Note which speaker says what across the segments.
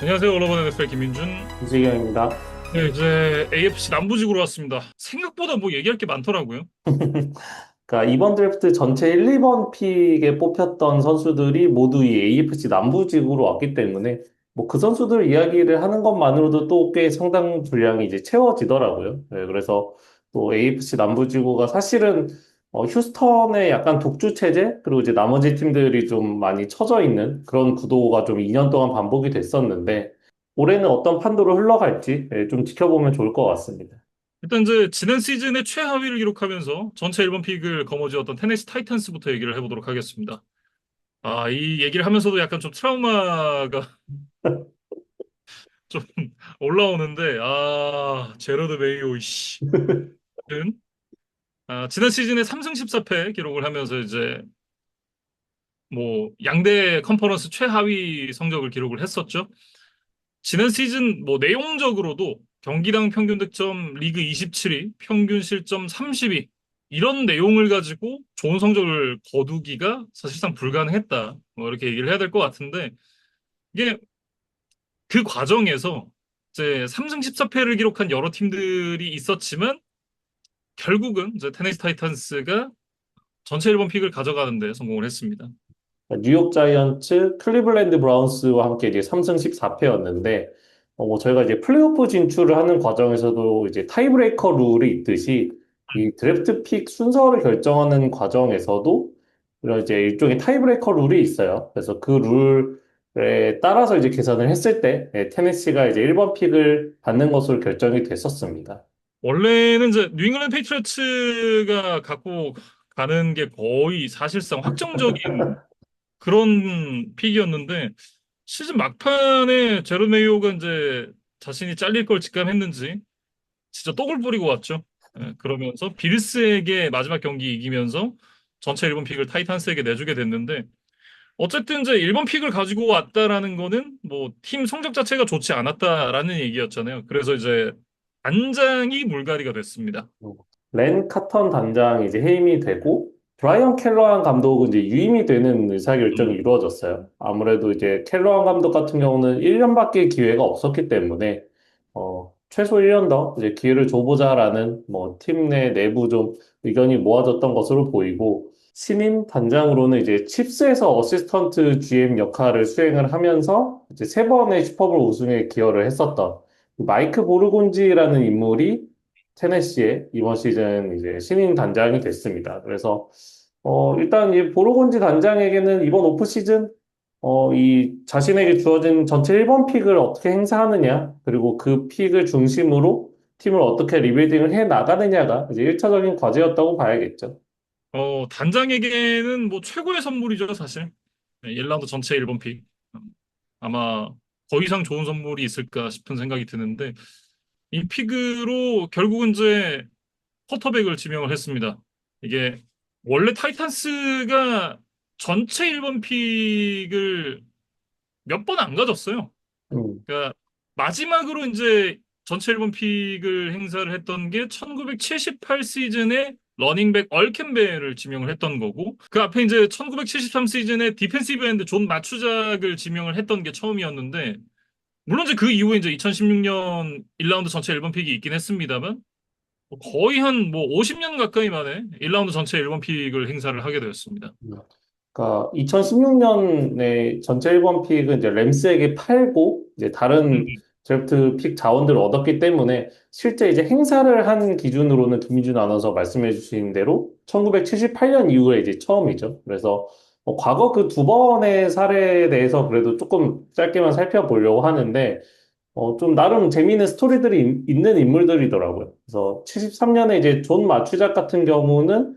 Speaker 1: 안녕하세요. 올라버는 NFL 김민준.
Speaker 2: 이재경입니다.
Speaker 1: 네, 이제 AFC 남부직으로 왔습니다. 생각보다 뭐 얘기할 게 많더라고요.
Speaker 2: 그러니까 이번 드래프트 전체 1, 2번 픽에 뽑혔던 선수들이 모두 이 AFC 남부직으로 왔기 때문에 뭐 그 선수들 이야기를 하는 것만으로도 또 꽤 상당 분량이 이제 채워지더라고요. 네, 그래서 또 AFC 남부지구가 사실은 어, 휴스턴의 약간 독주 체제 그리고 이제 나머지 팀들이 좀 많이 처져 있는 그런 구도가 좀 2년 동안 반복이 됐었는데 올해는 어떤 판도로 흘러갈지 예, 좀 지켜보면 좋을 것 같습니다.
Speaker 1: 일단 이제 지난 시즌에 최하위를 기록하면서 전체 1번 픽을 거머쥐었던 테네시 타이탄스부터 얘기를 해보도록 하겠습니다. 아, 이 얘기를 하면서도 약간 좀 트라우마가 좀 올라오는데, 아, 제러드 메이오, 씨. 아, 지난 시즌에 3승 14패 기록을 하면서 이제 뭐 양대 컨퍼런스 최하위 성적을 기록을 했었죠. 지난 시즌 뭐 내용적으로도 경기당 평균 득점 리그 27위, 평균 실점 32 이런 내용을 가지고 좋은 성적을 거두기가 사실상 불가능했다. 뭐 이렇게 얘기를 해야 될 것 같은데 이게 그 과정에서 이제 3승 14패를 기록한 여러 팀들이 있었지만 결국은 이제 테네시 타이탄스가 전체 1번 픽을 가져가는데 성공을 했습니다.
Speaker 2: 뉴욕 자이언츠, 클리블랜드 브라운스와 함께 이제 3승 14패였는데, 어, 뭐 저희가 이제 플레이오프 진출을 하는 과정에서도 이제 타이브레이커 룰이 있듯이 이 드래프트 픽 순서를 결정하는 과정에서도 이런 이제 일종의 타이브레이커 룰이 있어요. 그래서 그 룰에 따라서 이제 계산을 했을 때 예, 테네시가 이제 1번 픽을 받는 것으로 결정이 됐었습니다.
Speaker 1: 원래는 이제 뉴잉글랜드 페이트리어츠가 갖고 가는 게 거의 사실상 확정적인 그런 픽이었는데 시즌 막판에 제로 메이오가 이제 자신이 잘릴 걸 직감했는지 진짜 똥을 뿌리고 왔죠. 예, 그러면서 빌스에게 마지막 경기 이기면서 전체 1번 픽을 타이탄스에게 내주게 됐는데 어쨌든 이제 1번 픽을 가지고 왔다라는 거는 뭐 팀 성적 자체가 좋지 않았다라는 얘기였잖아요. 그래서 이제 단장이 물갈이가 됐습니다.
Speaker 2: 렌 카턴 단장이 이제 해임이 되고 브라이언 켈러한 감독은 이제 유임이 되는 의사결정이
Speaker 1: 음.
Speaker 2: 이루어졌어요. 아무래도 이제 켈러한 감독 같은 경우는 1년밖에 기회가 없었기 때문에 어, 최소 1년 더 이제 기회를 줘보자라는 뭐 팀 내 내부 좀 의견이 모아졌던 것으로 보이고 신임 단장으로는 이제 칩스에서 어시스턴트 GM 역할을 수행을 하면서 이제 세 번의 슈퍼볼 우승에 기여를 했었던 마이크 보르곤지라는 인물이 테네시의 이번 시즌 이제 신인 단장이 됐습니다. 그래서 어 일단 이 보르곤지 단장에게는 이번 오프 시즌 어 이 자신에게 주어진 전체 1번 픽을 어떻게 행사하느냐 그리고 그 픽을 중심으로 팀을 어떻게 리빌딩을 해 나가느냐가 이제 1차적인 과제였다고 봐야겠죠.
Speaker 1: 어, 단장에게는 뭐 최고의 선물이죠, 사실. 네, 1라운드 전체 1번 픽. 음, 아마 더 이상 좋은 선물이 있을까 싶은 생각이 드는데 이 픽으로 결국은 이제 쿼터백을 지명을 했습니다. 이게 원래 타이탄스가 전체 1번 픽을 몇 번 안 가졌어요.
Speaker 2: 음,
Speaker 1: 그러니까 마지막으로 이제 전체 1번 픽을 행사를 했던 게 1978 시즌에 러닝백 얼캠벨을 지명을 했던 거고 그 앞에 이제 1973 시즌에 디펜시브 엔드 존 마추작을 지명을 했던 게 처음이었는데 물론 이제 그 이후에 이제 2016년 1라운드 전체 1번 픽이 있긴 했습니다만 뭐 거의 한 뭐 50년 가까이 만에 1라운드 전체 1번 픽을 행사를 하게 되었습니다.
Speaker 2: 그러니까 2016년에 전체 1번 픽은 이제 램스에게 팔고 이제
Speaker 1: 음,
Speaker 2: 다른 드래프트 픽 자원들을 얻었기 때문에 실제 이제 행사를 한 기준으로는 김민준 아나운서 말씀해 주신 대로 1978년 이후에 이제 처음이죠. 그래서 뭐 과거 그 두 번의 사례에 대해서 그래도 조금 짧게만 살펴보려고 하는데 어, 좀 나름 재미있는 스토리들이 있- 있는 인물들이더라고요. 그래서 73년에 이제 존 마추작 같은 경우는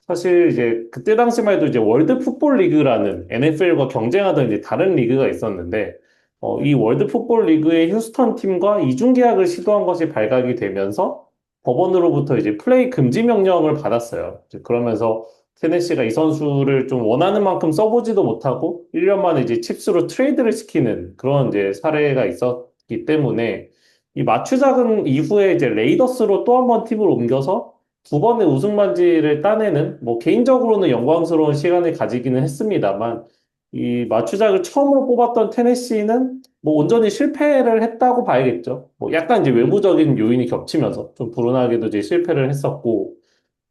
Speaker 2: 사실 이제 그때 당시만 해도 이제 월드 풋볼 리그라는 NFL과 경쟁하던 이제 다른 리그가 있었는데 어, 이 월드 풋볼 리그의 휴스턴 팀과 이중 계약을 시도한 것이 발각이 되면서 법원으로부터 이제 플레이 금지 명령을 받았어요. 그러면서 테네시가 이 선수를 좀 원하는 만큼 써보지도 못하고 1년 만에 이제 칩스로 트레이드를 시키는 그런 이제 사례가 있었기 때문에 이 마추작은 이후에 이제 레이더스로 또 한 번 팀을 옮겨서 두 번의 우승 반지를 따내는 뭐 개인적으로는 영광스러운 시간을 가지기는 했습니다만 이 마추작을 처음으로 뽑았던 테네시는 뭐 온전히 실패를 했다고 봐야겠죠. 뭐 약간 이제 외부적인 요인이 겹치면서 좀 불운하게도 이제 실패를 했었고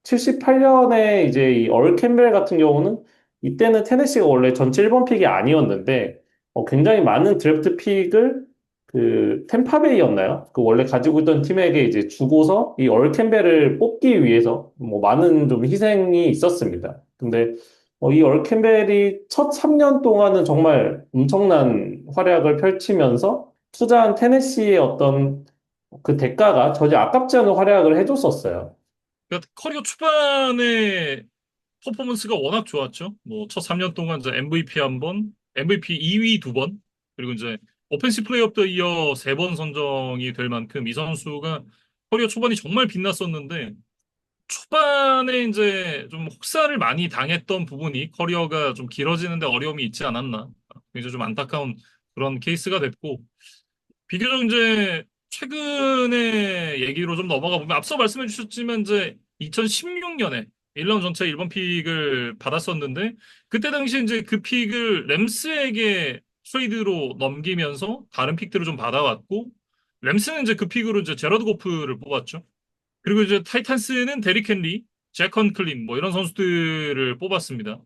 Speaker 2: 78년에 이제 이 얼 캠벨 같은 경우는 이때는 테네시가 원래 전체 1번 픽이 아니었는데 어, 굉장히 많은 드래프트 픽을 그 템파베이였나요? 그 원래 가지고 있던 팀에게 이제 주고서 이 얼 캠벨을 뽑기 위해서 뭐 많은 좀 희생이 있었습니다. 근데 어, 이얼 캠벨이 첫 3년 동안은 정말 엄청난 활약을 펼치면서 투자한 테네시의 어떤 그 대가가 전혀 아깝지 않은 활약을 해줬었어요.
Speaker 1: 그러니까 커리어 초반에 퍼포먼스가 워낙 좋았죠. 뭐 첫 3년 동안 이제 MVP 한 번, MVP 2위 두 번, 그리고 이제 오펜시 플레이어 오브 더 이어 세 번 선정이 될 만큼 이 선수가 커리어 초반이 정말 빛났었는데 초반에 이제 좀 혹사를 많이 당했던 부분이 커리어가 좀 길어지는데 어려움이 있지 않았나. 굉장히 좀 안타까운 그런 케이스가 됐고 비교적 이제 최근의 얘기로 좀 넘어가 보면 앞서 말씀해 주셨지만 이제 2016년에 1라운드 전체 1번 픽을 받았었는데 그때 당시 이제 그 픽을 램스에게 트레이드로 넘기면서 다른 픽들을 좀 받아왔고 램스는 이제 그 픽으로 이제 제러드 고프를 뽑았죠. 그리고 이제 타이탄스는 데릭 헨리, 잭 컨클린 뭐 이런 선수들을 뽑았습니다.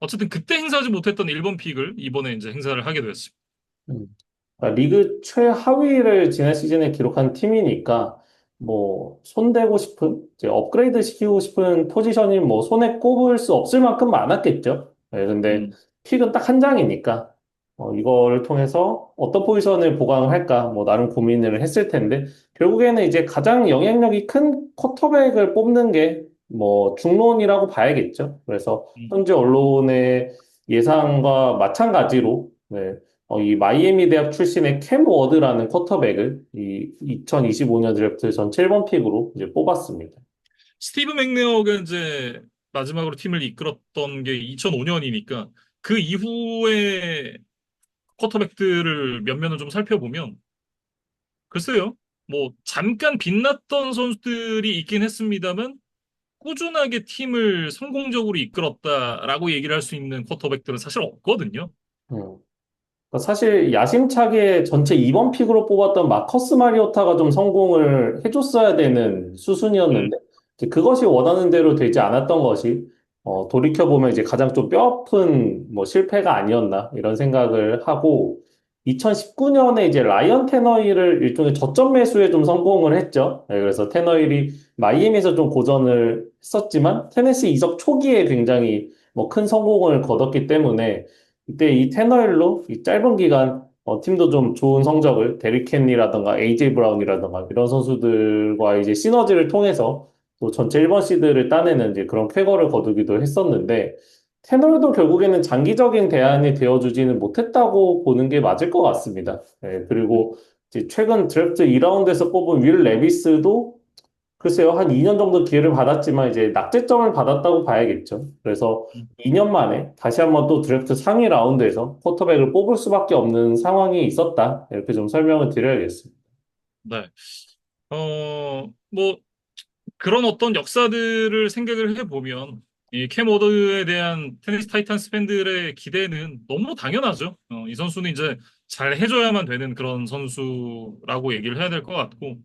Speaker 1: 어쨌든 그때 행사하지 못했던 1번 픽을 이번에 이제 행사를 하게 됐습니다.
Speaker 2: 음. 그러니까 리그 최하위를 지난 시즌에 기록한 팀이니까 뭐 손대고 싶은 이제 업그레이드 시키고 싶은 포지션이 뭐 손에 꼽을 수 없을 만큼 많았겠죠. 네, 근데
Speaker 1: 음,
Speaker 2: 픽은 딱 한 장이니까 어, 이거를 통해서 어떤 포지션을 보강을 할까 뭐 나름 고민을 했을 텐데 결국에는 이제 가장 영향력이 큰 쿼터백을 뽑는 게 뭐 중론이라고 봐야겠죠. 그래서
Speaker 1: 음.
Speaker 2: 현재 언론의 예상과 마찬가지로 네, 어, 이 마이애미 대학 출신의 캠 워드라는 쿼터백을 이 2025년 드래프트 전 7번 픽으로 이제 뽑았습니다.
Speaker 1: 스티브 맥네어가 이제 마지막으로 팀을 이끌었던 게 2005년이니까 그 이후에 쿼터백들을 몇 면을 좀 살펴보면 글쎄요. 뭐 잠깐 빛났던 선수들이 있긴 했습니다만 꾸준하게 팀을 성공적으로 이끌었다라고 얘기를 할 수 있는 쿼터백들은 사실 없거든요.
Speaker 2: 음. 그러니까 사실 야심차게 전체 2번 픽으로 뽑았던 마커스 마리오타가 좀 성공을 해줬어야 되는
Speaker 1: 음,
Speaker 2: 수순이었는데 이제 그것이 원하는 대로 되지 않았던 것이 어, 돌이켜보면 이제 가장 좀 뼈아픈 뭐 실패가 아니었나 이런 생각을 하고 2019년에 이제 라이언 테너힐을 일종의 저점 매수에 좀 성공을 했죠. 네, 그래서 테너힐이 마이애미에서 좀 고전을 했었지만 테네시 이적 초기에 굉장히 뭐 큰 성공을 거뒀기 때문에 이때 이 테너힐로 이 짧은 기간 어, 팀도 좀 좋은 성적을 데릭 켄리라던가 에이제이 브라운이라던가 이런 선수들과 이제 시너지를 통해서 또 전체 1번 시드를 따내는 이제 그런 쾌거를 거두기도 했었는데 테너힐도 결국에는 장기적인 대안이 되어주지는 못했다고 보는 게 맞을 것 같습니다. 예, 그리고 최근 드래프트 2라운드에서 뽑은 윌 레비스도 글쎄요, 한 2년 정도 기회를 받았지만 이제 낙제점을 받았다고 봐야겠죠. 그래서
Speaker 1: 음,
Speaker 2: 2년 만에 다시 한번 또 드래프트 상위 라운드에서 쿼터백을 뽑을 수밖에 없는 상황이 있었다. 이렇게 좀 설명을 드려야겠습니다.
Speaker 1: 네. 어, 뭐 그런 어떤 역사들을 생각을 해보면 이캠 워드에 대한 테네시 타이탄스 팬들의 기대는 너무 당연하죠. 어, 이 선수는 이제 잘 해줘야만 되는 그런 선수라고 얘기를 해야 될 것 같고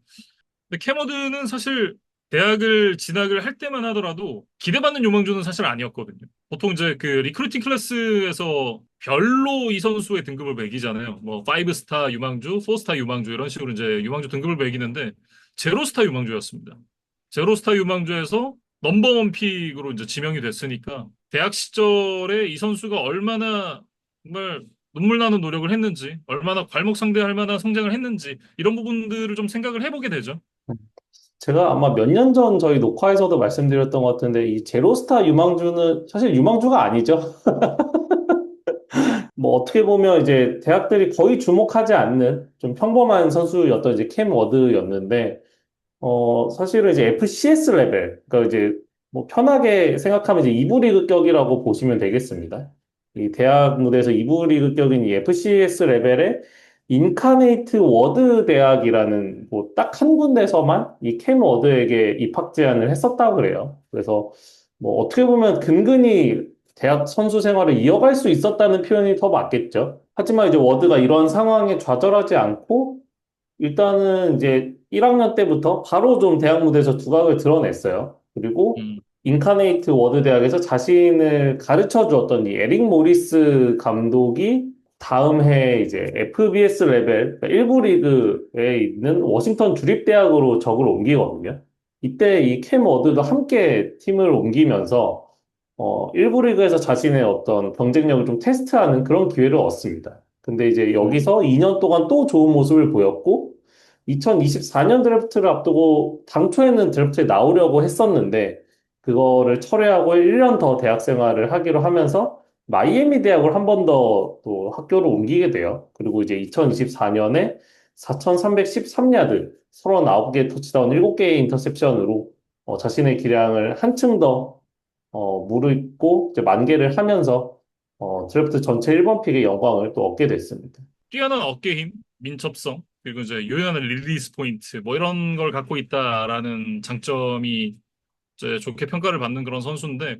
Speaker 1: 근데 캠 워드는 사실 대학을 진학을 할 때만 하더라도 기대받는 유망주는 사실 아니었거든요. 보통 이제 그 리크루팅 클래스에서 별로 이 선수의 등급을 매기잖아요. 뭐 5스타 유망주, 4스타 유망주 이런 식으로 이제 유망주 등급을 매기는데 제로스타 유망주였습니다. 제로스타 유망주에서 넘버원 픽으로 이제 지명이 됐으니까 대학 시절에 이 선수가 얼마나 정말 눈물 나는 노력을 했는지, 얼마나 괄목 상대할 만한 성장을 했는지 이런 부분들을 좀 생각을 해보게 되죠.
Speaker 2: 제가 아마 몇 년 전 저희 녹화에서도 말씀드렸던 것 같은데 이 제로스타 유망주는 사실 유망주가 아니죠. 뭐 어떻게 보면 이제 대학들이 거의 주목하지 않는 좀 평범한 선수였던 이제 캠 워드였는데 어, 사실은 이제 FCS 레벨, 그러니까 이제 뭐 편하게 생각하면 이제 2부 리그 격이라고 보시면 되겠습니다. 이 대학 무대에서 2부 리그 격인 이 FCS 레벨의 인카네이트 워드 대학이라는 뭐 딱 한 군데서만 이캠 워드에게 입학 제안을 했었다고 그래요. 그래서 뭐 어떻게 보면 근근히 대학 선수 생활을 이어갈 수 있었다는 표현이 더 맞겠죠. 하지만 이제 워드가 이러한 상황에 좌절하지 않고 일단은 이제 1학년 때부터 바로 좀 대학 무대에서 두각을 드러냈어요. 그리고
Speaker 1: 음,
Speaker 2: 인카네이트 워드 대학에서 자신을 가르쳐 주었던 이 에릭 모리스 감독이 다음 해 이제 FBS 레벨, 그러니까 일부 리그에 있는 워싱턴 주립대학으로 적을 옮기거든요. 이때 이 캠 워드도 함께 팀을 옮기면서 어, 일부 리그에서 자신의 어떤 경쟁력을 좀 테스트하는 그런 기회를 얻습니다. 근데 이제 여기서 2년 동안 또 좋은 모습을 보였고, 2024년 드래프트를 앞두고 당초에는 드래프트에 나오려고 했었는데, 그거를 철회하고 1년 더 대학 생활을 하기로 하면서 마이애미 대학을 한 번 더 또 학교를 옮기게 돼요. 그리고 이제 2024년에 4,313야드, 39개 터치다운 7개의 인터셉션으로 어, 자신의 기량을 한층 더 어, 무르익고 이제 만개를 하면서 어, 드래프트 전체 1번 픽의 영광을 또 얻게 됐습니다.
Speaker 1: 뛰어난 어깨 힘, 민첩성, 그리고 이제 요연한 릴리스 포인트, 뭐 이런 걸 갖고 있다라는 장점이 이제 좋게 평가를 받는 그런 선수인데,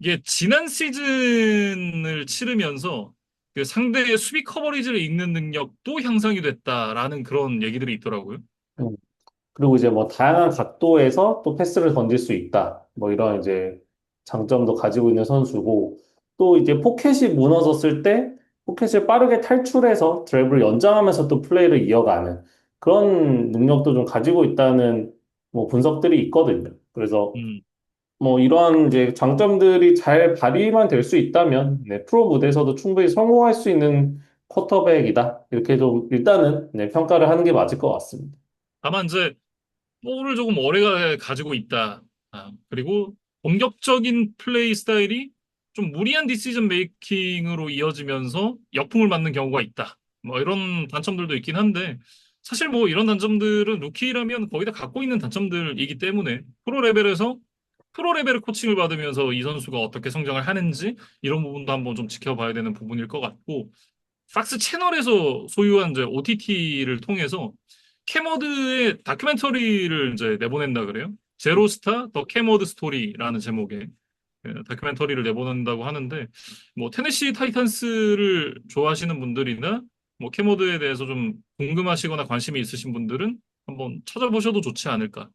Speaker 1: 이게 지난 시즌을 치르면서 그 상대의 수비 커버리지를 읽는 능력도 향상이 됐다라는 그런 얘기들이 있더라고요.
Speaker 2: 음. 그리고 이제 뭐 다양한 각도에서 또 패스를 던질 수 있다. 뭐 이런 이제 장점도 가지고 있는 선수고 또 이제 포켓이 무너졌을 때 포켓을 빠르게 탈출해서 드라이브를 연장하면서 또 플레이를 이어가는 그런 능력도 좀 가지고 있다는 뭐 분석들이 있거든요. 그래서
Speaker 1: 음.
Speaker 2: 뭐 이러한 이제 장점들이 잘 발휘만 될 수 있다면 네, 프로 무대에서도 충분히 성공할 수 있는 쿼터백이다. 이렇게 좀 일단은 네, 평가를 하는 게 맞을 것 같습니다.
Speaker 1: 다만 이제 볼을 조금 오래 가지고 있다. 아, 그리고 공격적인 플레이 스타일이 좀 무리한 디시전 메이킹으로 이어지면서 역풍을 맞는 경우가 있다. 뭐 이런 단점들도 있긴 한데 사실 뭐 이런 단점들은 루키라면 거의 다 갖고 있는 단점들이기 때문에 프로 레벨에서 프로 레벨의 코칭을 받으면서 이 선수가 어떻게 성장을 하는지 이런 부분도 한번 좀 지켜봐야 되는 부분일 것 같고 팍스 채널에서 소유한 이제 OTT를 통해서 캐머드의 다큐멘터리를 이제 내보낸다 그래요. 제로스타 더 캐머드 스토리라는 제목의 그 다큐멘터리를 내보낸다고 하는데 뭐 테네시 타이탄스를 좋아하시는 분들이나 뭐 캐머드에 대해서 좀 궁금하시거나 관심이 있으신 분들은 한번 찾아보셔도 좋지 않을까.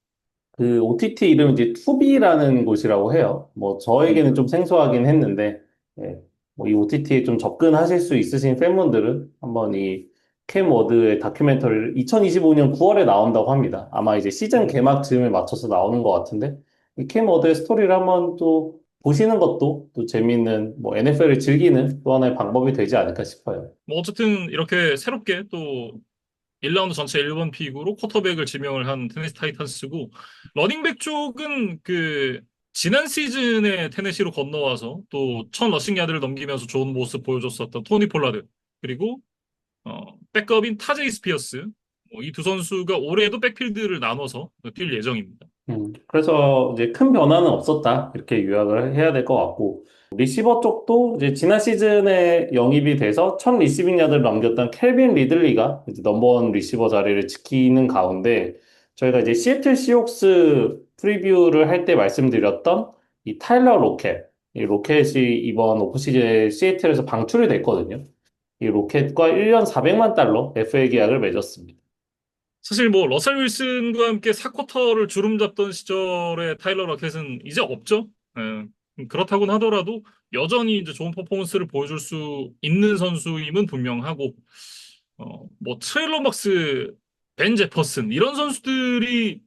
Speaker 2: 그 OTT 이름이 이제 투비라는 곳이라고 해요. 뭐 저에게는 좀 생소하긴 했는데, 예, 뭐이 OTT에 좀 접근하실 수 있으신 팬분들은 한번 이 캠워드의 다큐멘터리를 2025년 9월에 나온다고 합니다. 아마 이제 시즌 개막 즈음에 맞춰서 나오는 것 같은데, 이 캠워드의 스토리를 한번 또 보시는 것도 또 재미있는 뭐 NFL을 즐기는 또 하나의 방법이 되지 않을까 싶어요.
Speaker 1: 뭐 어쨌든 이렇게 새롭게 또 1라운드 전체 1번 픽으로 쿼터백을 지명을 한 테네시 타이탄스고 러닝백 쪽은 그 지난 시즌에 테네시로 건너와서 또첫 러싱 야드를 넘기면서 좋은 모습 보여줬었던 토니 폴라드 그리고 어, 백업인 타제이 스피어스 뭐 이 두 선수가 올해도 백필드를 나눠서 뛸 예정입니다.
Speaker 2: 음, 그래서 이제 큰 변화는 없었다. 이렇게 요약을 해야 될 것 같고, 리시버 쪽도 이제 지난 시즌에 영입이 돼서 첫 리시빙 야드를 넘겼던 켈빈 리들리가 이제 넘버원 리시버 자리를 지키는 가운데, 저희가 이제 시애틀 시옥스 프리뷰를 할 때 말씀드렸던 이 타일러 로켓, 이 로켓이 이번 오프시즌에 시애틀에서 방출이 됐거든요. 이 로켓과 1년 400만 달러 FA 계약을 맺었습니다.
Speaker 1: 사실 뭐 러셀 윌슨과 함께 4쿼터를 주름 잡던 시절의 타일러 러켓은 이제 없죠. 예. 그렇다고는 하더라도 여전히 이제 좋은 퍼포먼스를 보여줄 수 있는 선수임은 분명하고 어, 뭐 트레일러 막스, 벤 제퍼슨 이런 선수들이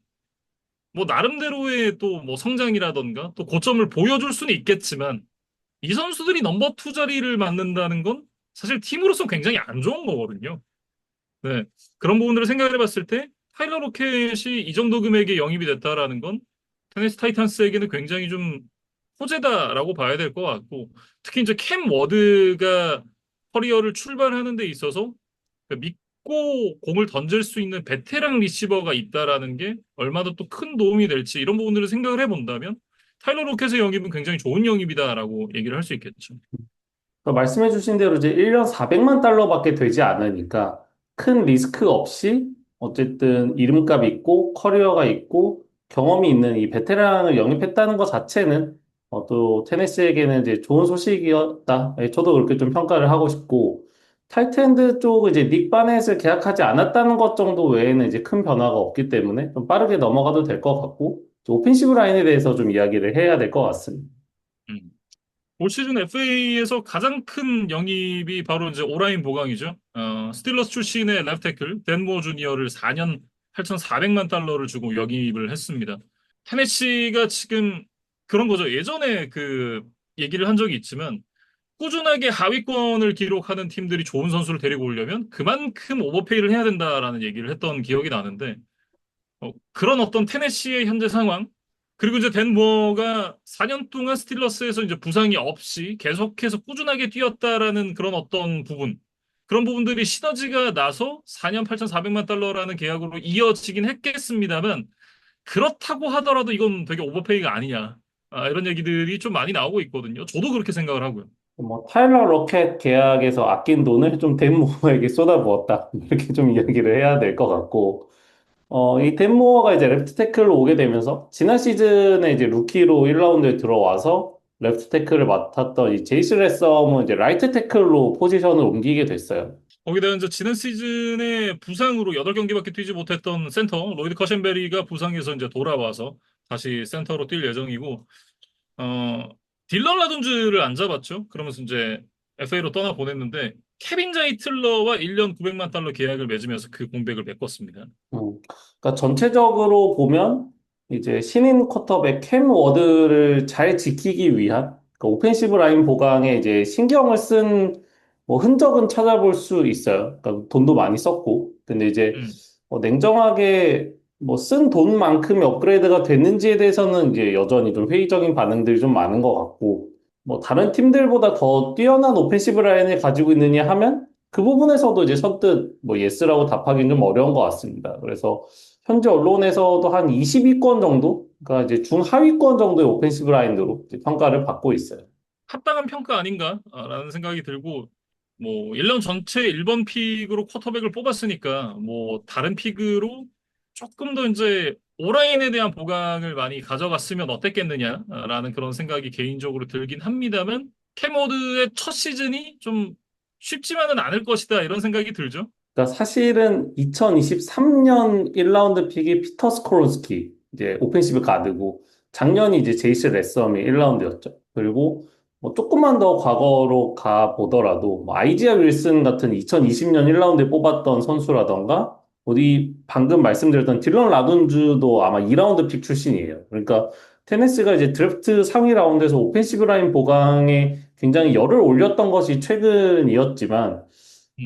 Speaker 1: 뭐 나름대로의 또 뭐 성장이라던가 또 고점을 보여줄 수는 있겠지만 이 선수들이 넘버 투 자리를 맡는다는 건 사실 팀으로서 굉장히 안 좋은 거거든요. 네. 그런 부분들을 생각해 봤을 때 타일러 로켓이 이 정도 금액에 영입이 됐다라는 건 테네시 타이탄스에게는 굉장히 좀 호재다라고 봐야 될 것 같고 특히 이제 캠 워드가 커리어를 출발하는 데 있어서 그 믿고 공을 던질 수 있는 베테랑 리시버가 있다라는 게 얼마나 또 큰 도움이 될지 이런 부분들을 생각을 해본다면 타일러 로켓의 영입은 굉장히 좋은 영입이다라고 얘기를 할 수 있겠죠.
Speaker 2: 그러니까 말씀해 주신 대로 이제 1년 400만 달러밖에 되지 않으니까 큰 리스크 없이 어쨌든 이름값 있고 커리어가 있고 경험이 있는 이 베테랑을 영입했다는 것 자체는 어, 또 테네시에게는 이제 좋은 소식이었다. 예, 저도 그렇게 좀 평가를 하고 싶고 타이트엔드 쪽 이제 닉 바넷을 계약하지 않았다는 것 정도 외에는 이제 큰 변화가 없기 때문에 좀 빠르게 넘어가도 될 것 같고 오펜시브 라인에 대해서 좀 이야기를 해야 될 것 같습니다.
Speaker 1: 음. 올 시즌 FA에서 가장 큰 영입이 바로 이제 오라인 보강이죠. 어, 스틸러스 출신의 태클 댄모 주니어를 4년 8,400만 달러를 주고 영입을 했습니다. 테네시가 지금 그런 거죠. 예전에 그 얘기를 한 적이 있지만 꾸준하게 하위권을 기록하는 팀들이 좋은 선수를 데리고 오려면 그만큼 오버페이를 해야 된다라는 얘기를 했던 기억이 나는데 어, 그런 어떤 테네시의 현재 상황 그리고 이제 댄 무어가 4년 동안 스틸러스에서 이제 부상이 없이 계속해서 꾸준하게 뛰었다라는 그런 어떤 부분 그런 부분들이 시너지가 나서 4년 8,400만 달러라는 계약으로 이어지긴 했겠습니다만 그렇다고 하더라도 이건 되게 오버페이가 아니냐 아, 이런 얘기들이 좀 많이 나오고 있거든요. 저도 그렇게 생각을 하고요.
Speaker 2: 뭐 타일러 로켓 계약에서 아낀 돈을 좀 댄모어에게 쏟아부었다 이렇게 좀 이야기를 해야 될 것 같고 어, 이 댄모어가 이제 레프트 태클로 오게 되면서 지난 시즌에 이제 루키로 1라운드에 들어와서 레프트 태클을 맡았던 이 제이스 레썸은 이제 라이트 태클로 포지션을 옮기게 됐어요.
Speaker 1: 거기다가 이제 지난 시즌에 부상으로 8경기밖에 뛰지 못했던 센터 로이드 커션베리가 부상해서 이제 돌아와서 다시 센터로 뛸 예정이고 어 딜런 라돈즈를 안 잡았죠. 그러면서 이제 FA로 떠나 보냈는데 케빈 자이틀러와 1년 900만 달러 계약을 맺으면서 그 공백을 메꿨습니다.
Speaker 2: 음, 그러니까 전체적으로 보면 이제 신인 쿼터백 캠 워드를 잘 지키기 위한 그러니까 오펜시브 라인 보강에 이제 신경을 쓴 뭐 흔적은 찾아볼 수 있어요. 그러니까 돈도 많이 썼고 근데 이제
Speaker 1: 음.
Speaker 2: 뭐 냉정하게 뭐 쓴 돈만큼의 업그레이드가 됐는지에 대해서는 이제 여전히 좀 회의적인 반응들이 좀 많은 것 같고 뭐 다른 팀들보다 더 뛰어난 오펜시브 라인을 가지고 있느냐 하면 그 부분에서도 이제 선뜻 뭐 예스라고 답하기는 좀 어려운 것 같습니다. 그래서 현재 언론에서도 한 20위권 정도, 그러니까 이제 중하위권 정도의 오펜시브 라인으로 평가를 받고 있어요.
Speaker 1: 합당한 평가 아닌가라는 생각이 들고 뭐 1년 전체 1번 픽으로 쿼터백을 뽑았으니까 뭐 다른 픽으로 조금 더 이제 오라인에 대한 보강을 많이 가져갔으면 어땠겠느냐라는 그런 생각이 개인적으로 들긴 합니다만 캐모드의 첫 시즌이 좀 쉽지만은 않을 것이다 이런 생각이 들죠.
Speaker 2: 그러니까 사실은 2023년 1라운드 픽이 피터 스코론스키, 이제 오펜시브 가드고, 작년이 이제 제이스 레썸이 1라운드였죠. 그리고 뭐 조금만 더 과거로 가 보더라도, 뭐 아이지아 윌슨 같은 2020년 1라운드에 뽑았던 선수라던가, 우리 방금 말씀드렸던 딜런 라돈즈도 아마 2라운드 픽 출신이에요. 그러니까 테네스가 이제 드래프트 상위 라운드에서 오펜시브 라인 보강에 굉장히 열을 올렸던 것이 최근이었지만,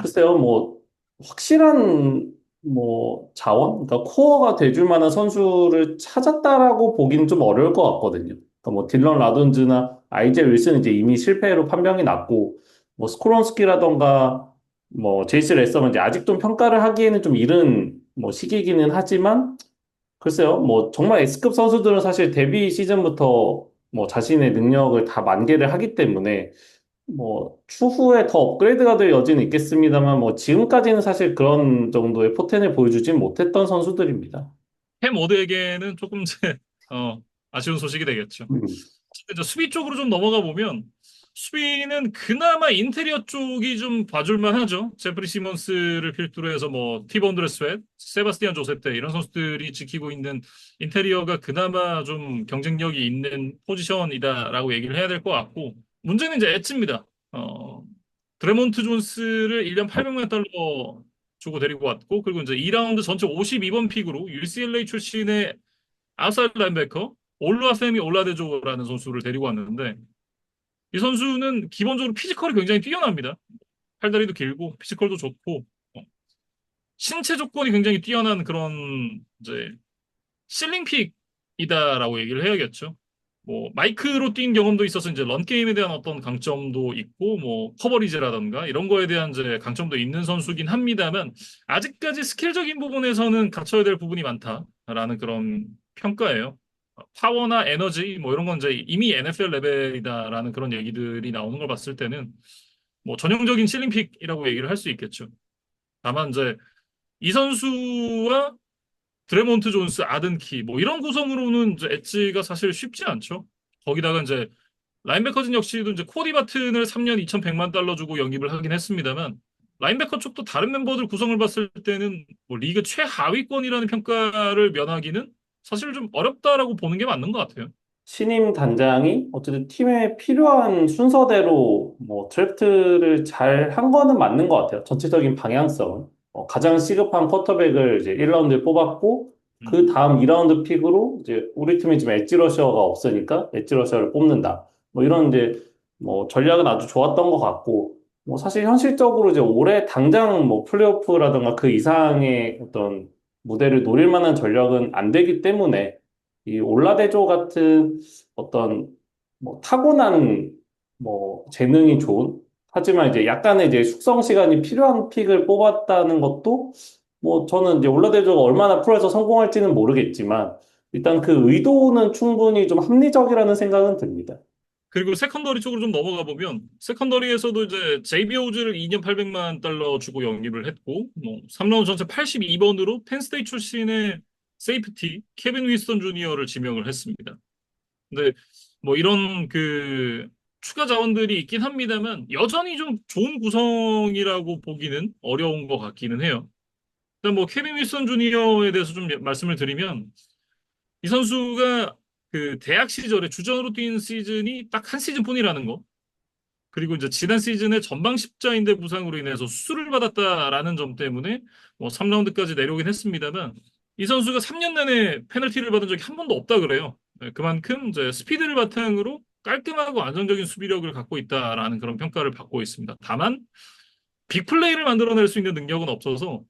Speaker 2: 글쎄요, 뭐, 확실한 뭐 자원, 그러니까 코어가 돼줄 만한 선수를 찾았다라고 보기는 좀 어려울 것 같거든요. 그러니까 뭐 딜런 라돈즈나 아이제 윌슨은 이제 이미 실패로 판명이 났고, 뭐 스코론스키라던가 뭐 제이스 레썸은 이제 아직 좀 평가를 하기에는 좀 이른 뭐 시기이기는 하지만, 글쎄요, 뭐 정말 S급 선수들은 사실 데뷔 시즌부터 뭐 자신의 능력을 다 만개를 하기 때문에. 뭐 추후에 더 업그레이드가 될 여지는 있겠습니다만 뭐 지금까지는 사실 그런 정도의 포텐을 보여주진 못했던 선수들입니다.
Speaker 1: 캐모드에게는 조금 이제 어, 아쉬운 소식이 되겠죠.
Speaker 2: 음.
Speaker 1: 수비 쪽으로 좀 넘어가 보면 수비는 그나마 인테리어 쪽이 좀 봐줄만 하죠. 제프리 시몬스를 필두로 해서 뭐 티본드레 스웨트, 세바스티안 조세테 이런 선수들이 지키고 있는 인테리어가 그나마 좀 경쟁력이 있는 포지션이다라고 얘기를 해야 될 것 같고 문제는 이제 엣지입니다. 어, 드레몬트 존스를 1년 800만 달러 주고 데리고 왔고 그리고 이제 2라운드 전체 52번 픽으로 UCLA 출신의 아웃사이드 라인베커 올루아페미 올라데조라는 선수를 데리고 왔는데 이 선수는 기본적으로 피지컬이 굉장히 뛰어납니다. 팔다리도 길고 피지컬도 좋고 어, 신체 조건이 굉장히 뛰어난 그런 이제 실링픽이다라고 얘기를 해야겠죠. 뭐 마이크로 뛴 경험도 있어서 이제 런 게임에 대한 어떤 강점도 있고 뭐 커버리지라던가 이런 거에 대한 이제 강점도 있는 선수긴 합니다만 아직까지 스킬적인 부분에서는 갖춰야 될 부분이 많다라는 그런 평가예요. 파워나 에너지 뭐 이런 건 이제 이미 NFL 레벨이다라는 그런 얘기들이 나오는 걸 봤을 때는 뭐 전형적인 실링픽이라고 얘기를 할 수 있겠죠. 다만 이제 이 선수와 드레몬트 존스, 아든키 뭐 이런 구성으로는 이제 엣지가 사실 쉽지 않죠. 거기다가 이제 라인베커진 역시도 이제 코디 바튼을 3년 2,100만 달러 주고 영입을 하긴 했습니다만 라인베커 쪽도 다른 멤버들 구성을 봤을 때는 뭐 리그 최하위권이라는 평가를 면하기는 사실 좀 어렵다라고 보는 게 맞는 것 같아요.
Speaker 2: 신임 단장이 어쨌든 팀에 필요한 순서대로 뭐 드래프트를 잘 한 거는 맞는 것 같아요. 전체적인 방향성은. 어, 가장 시급한 쿼터백을 이제 1라운드에 뽑았고, 그
Speaker 1: 음.
Speaker 2: 다음 2라운드 픽으로 이제 우리 팀이 지금 엣지 러셔가 없으니까 엣지 러셔를 뽑는다. 뭐 이런 이제 뭐 전략은 아주 좋았던 것 같고, 뭐 사실 현실적으로 이제 올해 당장 뭐 플레이오프라든가 그 이상의 어떤 무대를 노릴 만한 전력은 안 되기 때문에 이 올라데조 같은 어떤 뭐 타고난 뭐 재능이 좋은 하지만 이제 약간의 이제 숙성 시간이 필요한 픽을 뽑았다는 것도 뭐 저는 이제 올라데조가 얼마나 프로에서 성공할지는 모르겠지만 일단 그 의도는 충분히 좀 합리적이라는 생각은 듭니다.
Speaker 1: 그리고 세컨더리 쪽으로 좀 넘어가 보면 세컨더리에서도 이제 오즈를 2년 800만 달러 주고 영입을 했고 뭐 3라운드 전체 82번으로 펜스테이 출신의 세이프티 케빈 위스턴 주니어를 지명을 했습니다. 근데 뭐 이런 그 추가 자원들이 있긴 합니다만 여전히 좀 좋은 구성이라고 보기는 어려운 것 같기는 해요. 일단 뭐 케빈 위스턴 주니어에 대해서 좀 말씀을 드리면 이 선수가 그 대학 시절에 주전으로 뛴 시즌이 딱 한 시즌뿐이라는 거. 그리고 이제 지난 시즌에 전방 십자인대 부상으로 인해서 수술을 받았다라는 점 때문에 뭐 3라운드까지 내려오긴 했습니다만 이 선수가 3년 내내 페널티를 받은 적이 한 번도 없다 그래요. 네, 그만큼 이제 스피드를 바탕으로 깔끔하고 안정적인 수비력을 갖고 있다라는 그런 평가를 받고 있습니다. 다만 빅플레이를 만들어낼 수 있는 능력은 없어서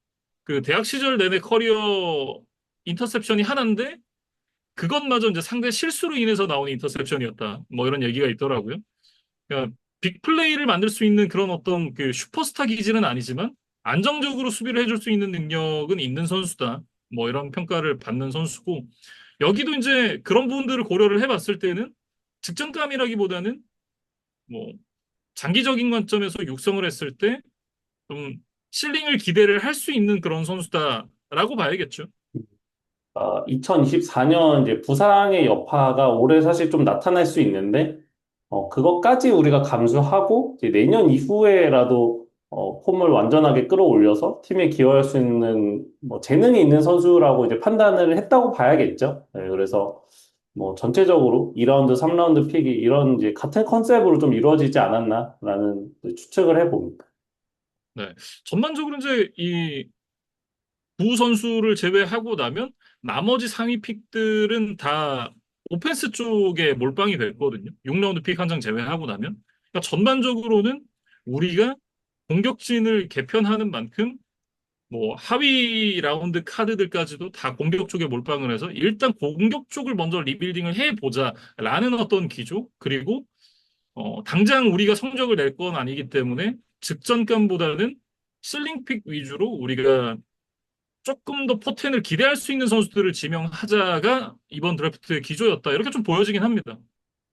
Speaker 1: 그 대학 시절 내내 커리어 인터셉션이 하나인데 그것마저 이제 상대 실수로 인해서 나온 인터셉션이었다. 뭐 이런 얘기가 있더라고요. 그러니까 빅플레이를 만들 수 있는 그런 어떤 그 슈퍼스타 기질은 아니지만 안정적으로 수비를 해줄 수 있는 능력은 있는 선수다. 뭐 이런 평가를 받는 선수고 여기도 이제 그런 부분들을 고려를 해봤을 때는 직전감이라기보다는 뭐 장기적인 관점에서 육성을 했을 때 좀 실링을 기대를 할 수 있는 그런 선수다라고 봐야겠죠.
Speaker 2: 어, 2024년 이제 부상의 여파가 올해 사실 좀 나타날 수 있는데, 어, 그것까지 우리가 감수하고 내년 이후에라도 어, 폼을 완전하게 끌어올려서 팀에 기여할 수 있는 뭐 재능이 있는 선수라고 이제 판단을 했다고 봐야겠죠. 네, 그래서 뭐 전체적으로 2라운드, 3라운드 픽이 이런 이제 같은 컨셉으로 좀 이루어지지 않았나라는 추측을 해봅니다.
Speaker 1: 네. 전반적으로 이제 이 두 선수를 제외하고 나면 나머지 상위 픽들은 다 오펜스 쪽에 몰빵이 됐거든요. 6라운드 픽 한 장 제외하고 나면. 그러니까 전반적으로는 우리가 공격진을 개편하는 만큼 뭐 하위 라운드 카드들까지도 다 공격 쪽에 몰빵을 해서 일단 공격 쪽을 먼저 리빌딩을 해보자라는 어떤 기조 그리고 어, 당장 우리가 성적을 낼 건 아니기 때문에 직전감보다는 슬링픽 위주로 우리가 조금 더 포텐을 기대할 수 있는 선수들을 지명하자가 이번 드래프트의 기조였다. 이렇게 좀 보여지긴 합니다.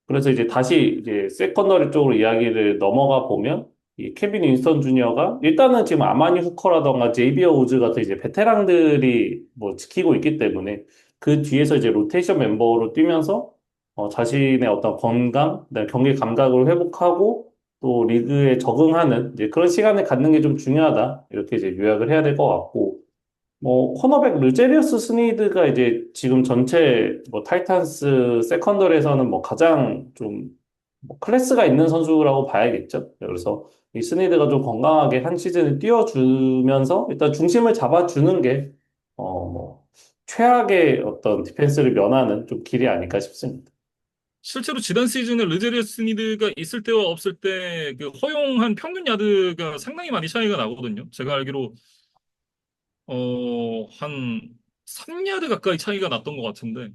Speaker 2: 그래서 이제 다시 이제 세컨더리 쪽으로 이야기를 넘어가 보면 이 케빈 윈스턴 주니어가 일단은 지금 아마니 후커라던가 제이비어 우즈 같은 이제 베테랑들이 뭐 지키고 있기 때문에 그 뒤에서 이제 로테이션 멤버로 뛰면서 어, 자신의 어떤 건강, 경기 감각을 회복하고 또 리그에 적응하는 이제 그런 시간을 갖는 게 좀 중요하다. 이렇게 이제 요약을 해야 될 것 같고 뭐 코너백 르제리어스 스니드가 이제 지금 전체 뭐 타이탄스 세컨더리에서는 뭐 가장 좀 뭐 클래스가 있는 선수라고 봐야겠죠. 그래서 이 스니드가 좀 건강하게 한 시즌을 뛰어주면서 일단 중심을 잡아주는 게 어 뭐 최악의 어떤 디펜스를 면하는 좀 길이 아닐까 싶습니다.
Speaker 1: 실제로 지난 시즌에 르제리어스 니드가 있을 때와 없을 때 그 허용한 평균 야드가 상당히 많이 차이가 나거든요. 제가 알기로 어, 한 3야드 가까이 차이가 났던 것 같은데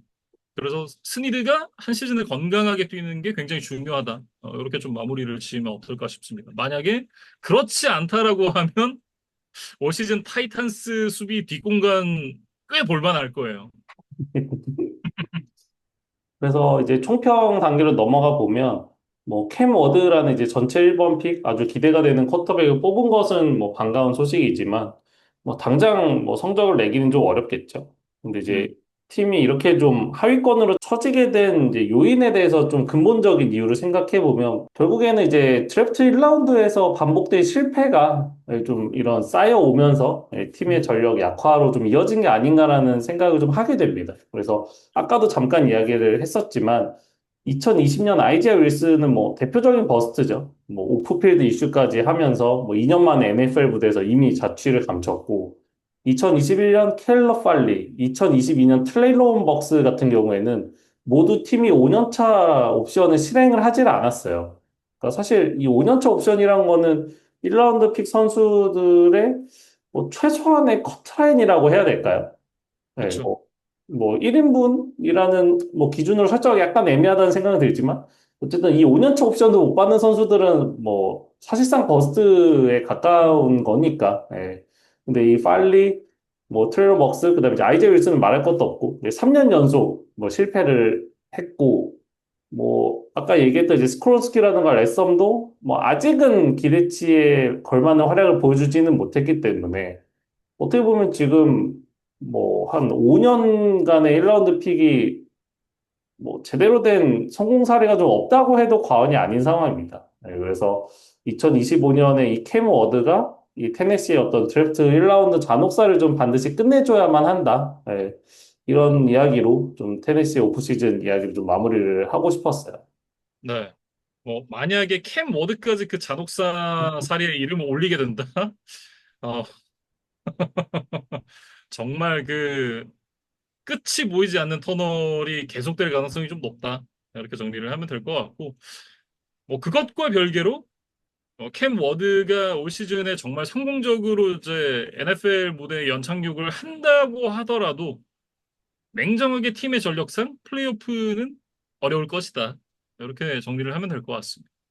Speaker 1: 그래서 스니드가 한 시즌을 건강하게 뛰는 게 굉장히 중요하다. 어, 이렇게 좀 마무리를 지으면 어떨까 싶습니다. 만약에 그렇지 않다라고 하면 올 시즌 타이탄스 수비 뒷공간 꽤 볼만할 거예요.
Speaker 2: 그래서 이제 총평 단계로 넘어가 보면 뭐 캠 워드라는 이제 전체 1번 픽 아주 기대가 되는 쿼터백을 뽑은 것은 뭐 반가운 소식이지만 뭐 당장 뭐 성적을 내기는 좀 어렵겠죠. 근데
Speaker 1: 음,
Speaker 2: 이제 팀이 이렇게 좀 하위권으로 처지게 된 이제 요인에 대해서 좀 근본적인 이유를 생각해 보면 결국에는 이제 드래프트 1라운드에서 반복된 실패가 좀 이런 쌓여 오면서 팀의 전력 약화로 좀 이어진 게 아닌가라는 생각을 좀 하게 됩니다. 그래서 아까도 잠깐 이야기를 했었지만 2020년 아이지아 윌슨은 뭐 대표적인 버스트죠. 뭐 오프필드 이슈까지 하면서 뭐 2년 만에 NFL 무대에서 이미 자취를 감췄고 2021년 켈러 팔리, 2022년 트레일론 벅스 같은 경우에는 모두 팀이 5년차 옵션을 실행을 하질 않았어요. 그러니까 사실 이 5년차 옵션이란 거는 1라운드 픽 선수들의 뭐 최소한의 커트라인이라고 해야 될까요? 네,
Speaker 1: 그렇죠.
Speaker 2: 뭐, 뭐 1인분이라는 뭐 기준으로 설정하기 약간 애매하다는 생각은 들지만 어쨌든 이 5년차 옵션도 못 받는 선수들은 뭐 사실상 버스트에 가까운 거니까. 예. 근데 이 팔리, 뭐 트레일러 먹스, 그다음에 이제 아이제 윌슨은 말할 것도 없고 3년 연속 뭐 실패를 했고 뭐 아까 얘기했던 이제 스크론스키라든가 레썸도 뭐 아직은 기대치에 걸맞는 활약을 보여주지는 못했기 때문에 어떻게 보면 지금 뭐 한 5년간의 1라운드 픽이 뭐 제대로 된 성공 사례가 좀 없다고 해도 과언이 아닌 상황입니다. 네, 그래서 2025년에 이캠 워드가 이 테네시의 어떤 드래프트 1라운드 잔혹사를 좀 반드시 끝내줘야만 한다. 네, 이런 이야기로 좀 테네시 오프시즌 이야기를 좀 마무리를 하고 싶었어요.
Speaker 1: 네. 뭐 만약에 캠 워드까지 그 잔혹사 사리에 이름을 올리게 된다? 어, 정말 그 끝이 보이지 않는 터널이 계속될 가능성이 좀 높다. 이렇게 정리를 하면 될 것 같고, 뭐 그것과 별개로 어, 캠 워드가 올 시즌에 정말 성공적으로 이제 NFL 무대에 연착륙을 한다고 하더라도 냉정하게 팀의 전력상 플레이오프는 어려울 것이다. 이렇게 정리를 하면 될 것 같습니다.